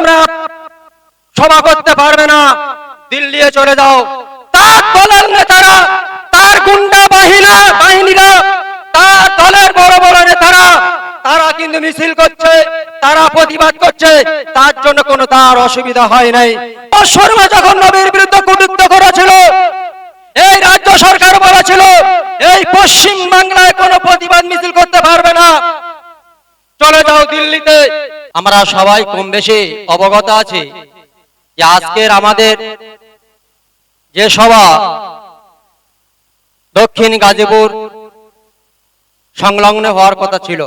তোমরা সভা করতে পারবে না। দিল্লি চলে যাও। তার দলের নেতারা, তার গুন্ডা বাহিনা, বাহিনীরা, তার দলের বড় বড় নেতারা, তারা কিন্তু মিছিল করছে, তারা প্রতিবাদ করছে। তার জন্য কোনো তার অসুবিধা হয় নাই। শর্মা যখন নবীর বিরুদ্ধে কুটুক্ত করেছিল, এই রাজ্য সরকার বলেছিল, এই পশ্চিম বাংলায় কোনো প্রতিবাদ মিছিল করতে পারবে না। চলে যাও দিল্লিতে। আমরা সবাই কম বেশি অবগত আছি যে আজকের আমাদের যে সভা দক্ষিণ গাজীপুর সংলগ্ন হওয়ার কথা ছিল।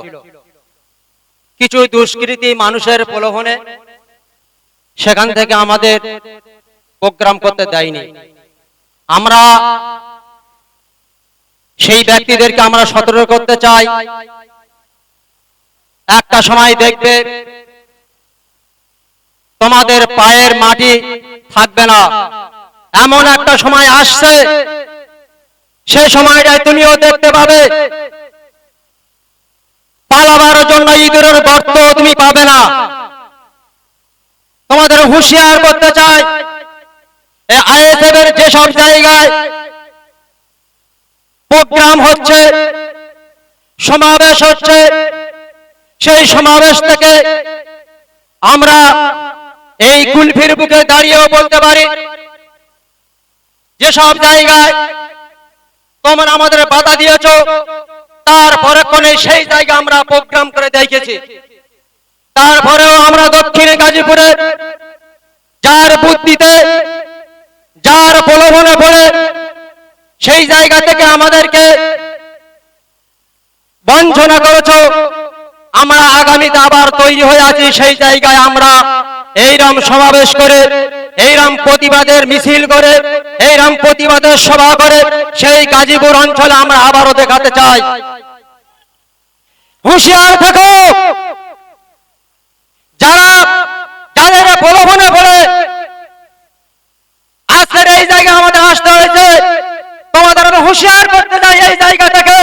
কিছু দুষ্কৃতী মানুষের প্রলোভনে সেখান থেকে আমাদের প্রোগ্রাম করতে দেয়নি। আমরা সেই ব্যক্তিদেরকে আমরা সতর্ক করতে চাই। একটা সময় দেখবে তোমাদের পায়ের মাটি থাকবে না। এমন একটা সময় আসছে, সে সময়টায় তুমিও দেখতে পাবে। পালাবার জন্য ইঁদুরের গর্ত তুমি পাবে না। তোমাদের হুঁশিয়ার করতে চাই আইএসএফ এর যেসব জায়গায় প্রোগ্রাম হচ্ছে, সমাবেশ হচ্ছে সেই সমাবেশ থেকে আমরা এই কুলফির বুকে দাঁড়িয়েও বলতে পারি, যেসব জায়গায় তোমরা আমাদের বাধা দিয়েছ, তারপরে কোনে সেই জায়গা আমরা প্রোগ্রাম করে দেখেছি। তারপরেও আমরা দক্ষিণে গাজীপুরে যার বুদ্ধিতে, যার প্রলোভনে পড়ে, সেই জায়গা থেকে আমাদেরকে বঞ্চনা করেছ আমরা আগামীতে আবার তৈরি হয়ে আছি সেই জায়গায় আমরা এইরম সমাবেশ করে, এইরম প্রতিবাদের মিছিল করে, এইরম প্রতিবাদের সভা করে সেই গাজীপুর অঞ্চলে আমরা আবারও দেখাতে চাই। হুঁশিয়ার থাকো! যারা যাদের প্রলোভনে পড়ে, আজকের এই জায়গায় আমাদের আসতে হয়েছে। তোমাদের আমি হুঁশিয়ার করতে চাই এই জায়গা থেকে।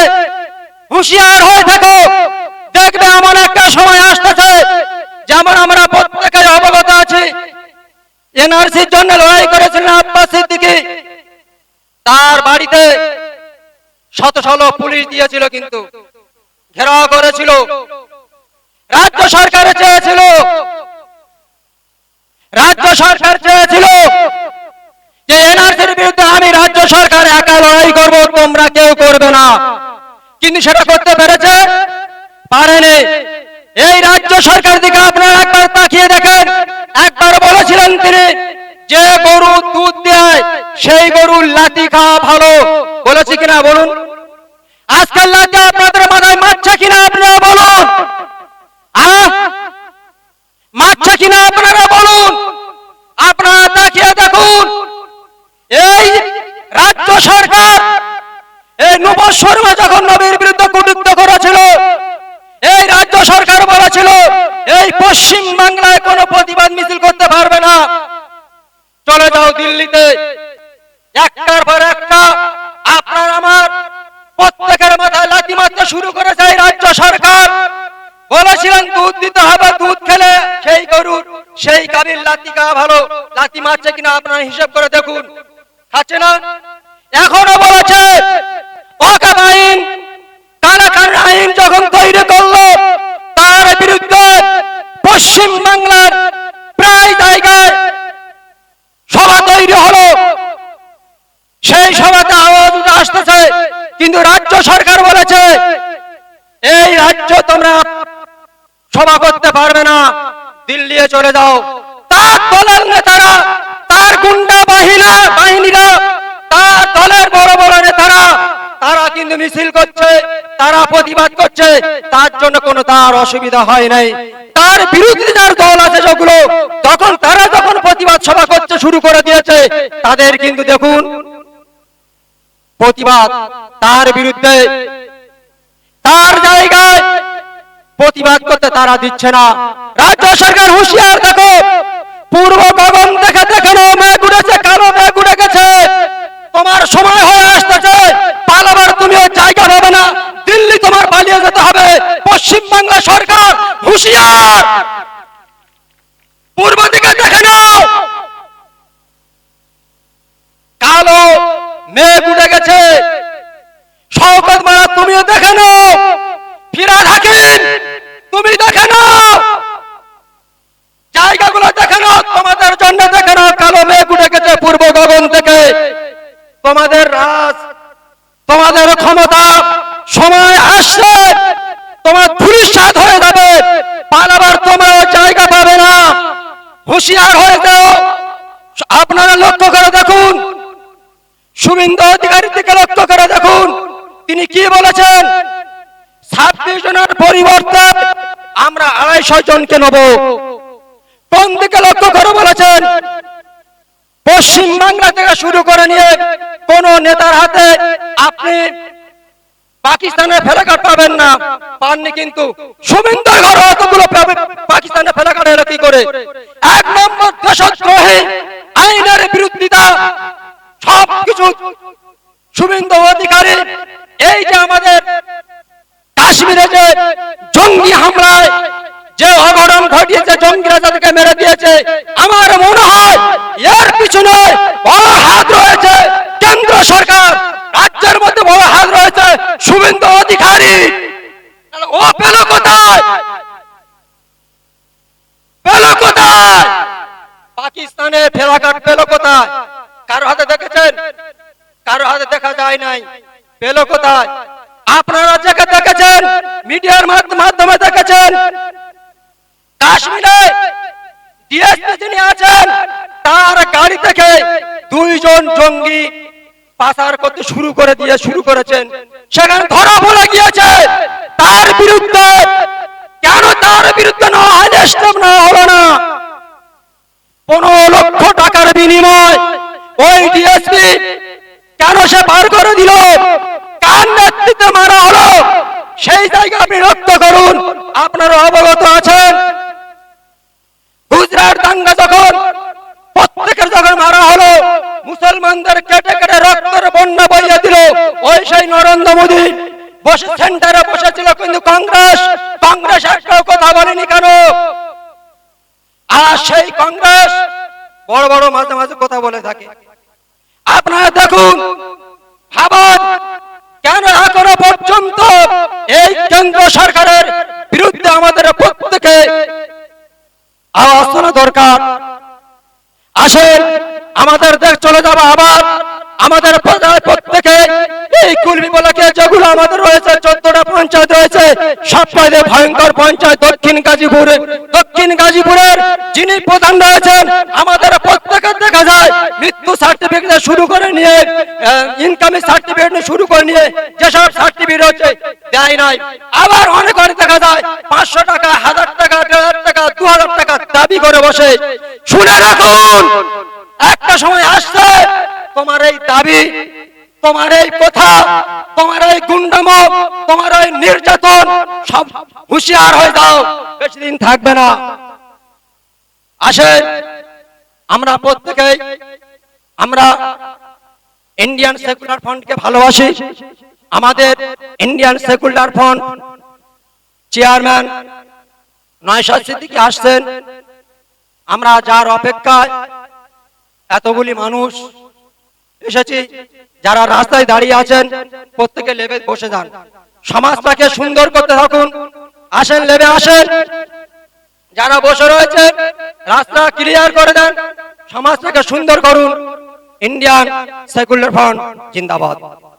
হুঁশিয়ার হয়ে থাকো! এমন একটা সময় আসতেছে যেমন আমরা প্রত্যেকে অবগত আছি। এনআরসির জন্য লড়াই করেছিলেন আব্বাস সিদ্দিকী। তার বাড়িতে শত শত পুলিশ দিয়েছিল কিন্তু, ঘেরাও করেছিল। রাজ্য সরকার চেয়েছিল। রাজ্য সরকার চেয়েছিল যে এনআরসির বিরুদ্ধে আমি রাজ্য সরকার একা লড়াই করব, তোমরা কেউ করবে না। কিন্তু সেটা করতে পেরেছে পারেনি। এই রাজ্য সরকার দিকে আপনারা একবার তাকিয়ে দেখেন। একবার বলেছিলেন তিনি, যে গরু দুধ দেয়, সেই গরুর লাঠি খাওয়া ভালো। বলেছি কিনা বলুন? আজকাল লাঠি আপনাদের মাথায় মারছে কিনা আপনারা বলুন আহ মারছে কিনা আপনারা বলুন আপনারা তাকিয়ে দেখুন এই রাজ্য সরকার এই নবাজ শর্মা যখন নবীর বিরুদ্ধে কুটুক্ত করেছিল এই রাজ্য সরকার বলেছিল এই পশ্চিম বাংলায় কোনো প্রতিবাদ মিছিল করতে পারবে না চলে যাও দিল্লিতে। একটার পর একটা আপনার আমার প্রত্যেকের মাথায় লাঠি মারতে শুরু করেছে এই রাজ্য সরকার। বলেছিলেন দুধ দিতে হবে, দুধ খেলে সেই গরুর, সেই গাভীর লাঠি খাওয়া ভালো। লাঠি মারছে কিনা আপনারা হিসাব করে দেখুন। খাচ্ছে না? এখনও বলেছে ওয়াকাব আইন কারাকার আইন যখন তৈরি করল, তার বিরুদ্ধে পশ্চিম বাংলার প্রায় জায়গায় সভা তৈরি হলো সেই সভাতে আওয়াজ আসতেছে, কিন্তু রাজ্য সরকার বলেছে, এই রাজ্য তোমরা সভা করতে পারবে না দিল্লি চলে যাও। তার দলের নেতারা, তার গুন্ডা বাহিনা, বাহিনীরা, তার দলের বড় বড় নেতারা, তারা কিন্তু মিছিল করছে, তারা প্রতিবাদ করছে, তার জন্য কোনো তার অসুবিধা হয় নাই। তার বিরুদ্ধে যার দল আছে যেগুলো, তখন তারা যখন প্রতিবাদ সভা করতে শুরু করে দিয়েছে, তাদের কিন্তু দেখুন প্রতিবাদ তার বিরুদ্ধে। তার জায়গায় প্রতিবাদ করতে তারা দিচ্ছে না। রাজ্য সরকার হুঁশিয়ার, দেখো। পূর্ব গগন দেখে দেখে মেঘ উড়েছে কালো মেঘ উড়ে গেছে? তোমার সময় হয়ে আসতেছে। পালাবার তুমিও জায়গা পাবে না। দিল্লি তোমার পালিয়ে যেতে হবে। পশ্চিম বাংলা সরকার হুঁশিয়ার। পূর্ব দিকে দেখে নাও। কালো মেঘ উঠে গেছে শওকত মারা তুমিও দেখে নাও ফিরাদ হাকিম তুমি দেখে নাও জায়গাগুলো দেখে নাও তোমাদের জন্য দেখে নাও কালো মেঘ উঠে গেছে পূর্ব গগন থেকে তোমাদের রাজ, তোমাদের ক্ষমতা সময় আসছে তোমার ধুলিসাৎ হয়ে যাবে, পালাবার তোমরা জায়গা পাবে না। হুঁশিয়ার হয়ে যাও। আপনারা লক্ষ্য করে দেখুন, শুভেন্দু অধিকারী থেকে লক্ষ্য করে দেখুন, তিনি কি বলেছেন? ছাব্বিশ জনের পরিবর্তে আমরা আড়াইশো জনকে নেব। কোন দিকে লক্ষ্য করে বলেছেন? পশ্চিম বাংলা থেকে শুরু করে নিয়ে কোন নেতার হাতে আপনি পাকিস্তানে ফেলাকাট পাবেন না। পাননি কিন্তু শুভেন্দু অতগুলো পাকিস্তানে ফেলাকাট এলো কি করে? এক নম্বর দেশদ্রোহী আইনের বিরোধিতা সব কিছু শুভেন্দু অধিকারী, এই যে আমাদের কাশ্মীরে যে জঙ্গি হামলায় যে অঘটন ঘটিয়েছে জঙ্গিরা যাদেরকে মেরে দিয়েছে আমার মনে হয় এর পিছনে বড় হাত রয়েছে কেন্দ্র সরকার রাজ্যের মধ্যে বড় হাত রয়েছে শুভেন্দু অধিকারী তাহলে ও পেল কোথায় পেল কোথায় পাকিস্তানে ফেরাঘাট পেল কোথায়? কারও হাতে দেখেছেন? কারও হাতে দেখা যায় নাই। পেল কোথায়? আপনারা যাকে দেখেছেন, মিডিয়ার মাধ্যমে দেখেছেন, কাশ্মীরে ডিএসপি যিনি আছেন, তার গাড়ি থেকে দুইজন জঙ্গি পাচার করতে শুরু করে দিয়ে শুরু করেছেন। সেখানে ধরা পড়ে গিয়েছে। তার বিরুদ্ধে কেন তার বিরুদ্ধে না? না, হলো না। পনেরো লক্ষ টাকার বিনিময়। ওই ডিএসপি কেন সে পার করে দিল? কার নেতৃত্বে মারা হলো? সেই জায়গা করুন। আপনারা অবগত আছেন। গুজরাট দাঙ্গা যখন প্রত্যেকের যখন মারা হলো, মুসলমানদের কেটে কেটে রক্তের বন্যা বইয়ে দিল। ওই সেই নরেন্দ্র মোদী বসে সেন্টারে বসেছিল, কিন্তু কংগ্রেস কংগ্রেস একটাও কথা বলেনি কেন? আর সেই কংগ্রেস বড় বড় মাঝে মাঝে কথা বলে থাকে। আপনারা দেখুন, ভাবান কেন এখনও পর্যন্ত এই কেন্দ্র সরকারের বিরুদ্ধে আমাদের প্রত্যেকে আওয়াজ তোলা দরকার। আসেন, আমাদের দেশ চলে যাব আবার। আমাদের প্রত্যেকে এই কুলবি বলাকে যেগুলো আমাদের রয়েছে পঞ্চায়েত রয়েছে, সব পাইলে ভয়ঙ্কর পঞ্চায়েত, দক্ষিণ গাজীপুরে। দক্ষিণ গাজীপুরের যিনি প্রধান রয়েছেন, আমাদের প্রত্যেকের দেখা যায়, মৃত্যু সার্টিফিকেট শুরু করে নিয়ে ইনকামের সার্টিফিকেট শুরু করে নিয়ে যেসব সার্টিফিকেট হচ্ছে দেয় নাই। আবার অনেক অনেক দেখা যায়, পাঁচশো টাকা, হাজার টাকা, দেড় হাজার টাকা, দু হাজার টাকা দাবি করে বসে। শুনে রাখুন, একটা সময় আসছে, তোমার এই দাবি তোমার এই কথা তোমার এই গুন্ডাম, তোমার এই নির্যাতন, সব হুঁশিয়ার হয়ে যাও, বেশি দিন থাকবে না। আসেন আমরা প্রত্যেকেই, আমরা ইন্ডিয়ান সেকুলার ফ্রন্টকে ভালোবাসি। আমাদের Indian secular front chairman Naushad Siddiqui আসছেন। আমরা যার অপেক্ষায় এতগুলি মানুষ এসেছি। যারা রাস্তায় দাঁড়িয়ে আছেন, প্রত্যেকে লেবে বসে যান। সমাজটাকে সুন্দর করতে থাকুন। আসেন, লেবে আসেন। যারা বসে রয়েছে, রাস্তা ক্লিয়ার করে দেন। সমাজটাকে সুন্দর করুন। ইন্ডিয়ান সেকুলার ফ্রন্ট, জিন্দাবাদ।